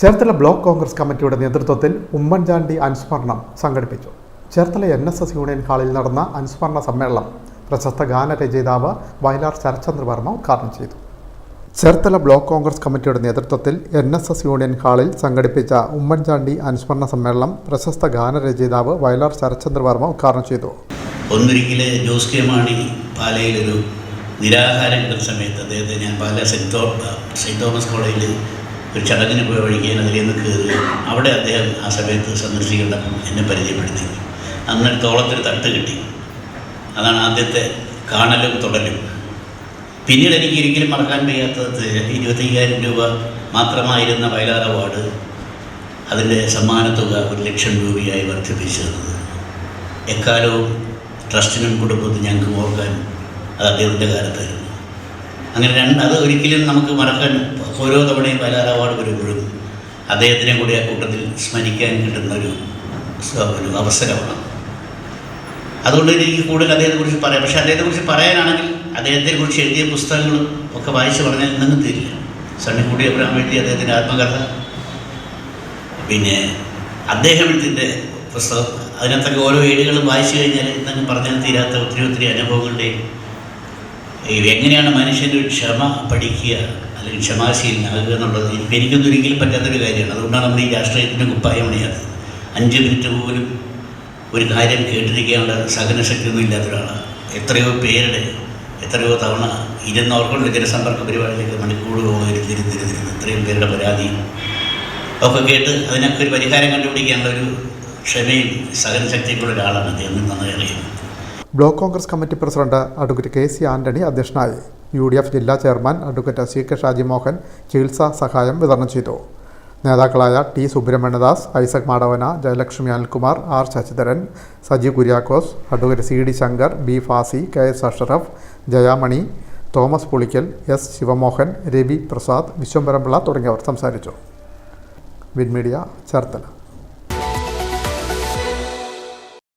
Cherthala block Congress കമ്മിറ്റിയുടെ നേതൃത്വത്തിൽ ഉമ്മൻചാണ്ടി അനുസ്മരണം സംഘടിപ്പിച്ചു. Cherthala N S S union ഹാളിൽ നടന്ന അനുസ്മരണ സമ്മേളനം പ്രശസ്ത ഗാനരചയിതാവ് വയലാർ ശരത്ചന്ദ്ര വർമ്മ ഉദ്ഘാടനം ചെയ്തു. ചേർത്തല ബ്ലോക്ക് കോൺഗ്രസ് കമ്മിറ്റിയുടെ നേതൃത്വത്തിൽ എൻ എസ് എസ് യൂണിയൻ ഹാളിൽ സംഘടിപ്പിച്ച ഉമ്മൻചാണ്ടി അനുസ്മരണ സമ്മേളനം പ്രശസ്ത ഗാനരചയിതാവ് വയലാർ ശരത്ചന്ദ്ര വർമ്മ ഉദ്ഘാടനം ചെയ്തു. ഒന്നൊരിക്കൽ ജോസ് കെ മാണി നിരാഹാരം സമയത്ത് അദ്ദേഹത്തെ ഞാൻ പാല സെന്റ് സെന്റ് തോമസ് കോളേജിൽ ഒരു ചടങ്ങിന് പോയ വഴിക്ക് ഞാൻ അതിലേ നിന്ന് കയറി. അവിടെ അദ്ദേഹം ആ സമയത്ത് സന്ദർശിക്കേണ്ട എന്നെ പരിചയപ്പെടുത്തി. അന്നൊരു തോളത്തൊരു തട്ട് കിട്ടി. അതാണ് ആദ്യത്തെ കാണലും തുടലും. പിന്നീട് എനിക്ക് ഒരിക്കലും മറക്കാൻ വയ്യാത്തത് ഇരുപത്തയ്യായിരം രൂപ മാത്രമായിരുന്ന വയലാർ അവാർഡ്. അതിന്റെ സമ്മാനത്തുക ഒരു ലക്ഷം രൂപയായി വർദ്ധിപ്പിച്ചു തന്നത് എക്കാലവും ട്രസ്റ്റിനും കുടുംബത്തിനും ഞങ്ങൾക്ക് ഓർക്കാൻ അത് അദ്ദേഹത്തിന്റെ കാലത്തായിരുന്നു. അങ്ങനെ രണ്ട് അത് ഒരിക്കലും നമുക്ക് മറക്കാൻ ഓരോ തവണയും വയലാർ അവാർഡ് വരുമ്പോഴും അദ്ദേഹത്തിനെ കൂടി ആ കൂട്ടത്തിൽ സ്മരിക്കാൻ കിട്ടുന്ന ഒരു ഒരു അവസരമാണ്. അതുകൊണ്ട് എനിക്ക് കൂടുതൽ അദ്ദേഹത്തെക്കുറിച്ച് പറയാം. പക്ഷേ അദ്ദേഹത്തെക്കുറിച്ച് പറയാനാണെങ്കിൽ അദ്ദേഹത്തെക്കുറിച്ച് എഴുതിയ പുസ്തകങ്ങളും ഒക്കെ വായിച്ച് പറഞ്ഞാൽ തീരില്ല. സണ്ണിക്കുട്ടി അബ്രഹാം എഴുതി അദ്ദേഹത്തിന്റെ ആത്മകഥ. പിന്നെ അദ്ദേഹം എഴുതിന്റെ പുസ്തകം അതിനകത്തൊക്കെ ഓരോ ഏടുകളും വായിച്ചു കഴിഞ്ഞാൽ ഇന്നങ്ങ് പറഞ്ഞാൽ തീരാത്ത ഒത്തിരി ഒത്തിരി അനുഭവങ്ങളുടെയും എങ്ങനെയാണ് മനുഷ്യന്റെ ക്ഷമ പഠിക്കുക അല്ലെങ്കിൽ ക്ഷമാശീലനാകുക എന്നുള്ളത് എനിക്ക് എനിക്കൊന്നും പറ്റാത്തൊരു കാര്യമാണ്. അതുകൊണ്ടാണ് നമ്മൾ ഈ രാഷ്ട്രീയത്തിന്റെ കുപ്പായം അണിയാത്തത്. അഞ്ച് മിനിറ്റ് പോലും ഒരു കാര്യം കേട്ടിരിക്കാനുള്ള സഹനശക്തിയൊന്നും ഇല്ലാത്ത ഒരാളാണ് എത്രയോ പേരുടെ എത്രയോ തവണ ഇരുന്നവർക്കുള്ള ജനസമ്പർക്ക പരിപാടിയിലേക്ക് മണിക്കൂറുകളോളം ഇരുന്നിരുന്നിരുന്നിരുന്ന് ഇത്രയും പേരുടെ പരാതിയും ഒക്കെ കേട്ട് അതിനൊക്കെ ഒരു പരിഹാരം കണ്ടുപിടിക്കാനുള്ള ഒരു ക്ഷമയും സഹനശക്തിയൊക്കെയുള്ള ഒരാളാണ് അദ്ദേഹം നന്നായി അറിയുന്നത് block Congress committee president advocate K C Antony അധ്യക്ഷനായി. യു ഡി എഫ് ജില്ലാ chairman advocate C K Shaji Mohan ചികിത്സാ സഹായം വിതരണം ചെയ്തു. നേതാക്കളായ T Subrahmanyadas Isaac Madavana Jayalakshmi Anilkumar R Sasidharan Saji Kuriakose advocate C D Shankar B Fasi K S Ashraf Jayamani Thomas Pulikkal S Sivamohan Ravi Prasad Viswambharampillai തുടങ്ങിയവർ സംസാരിച്ചു. വിൻമീഡിയ ചേർത്തല.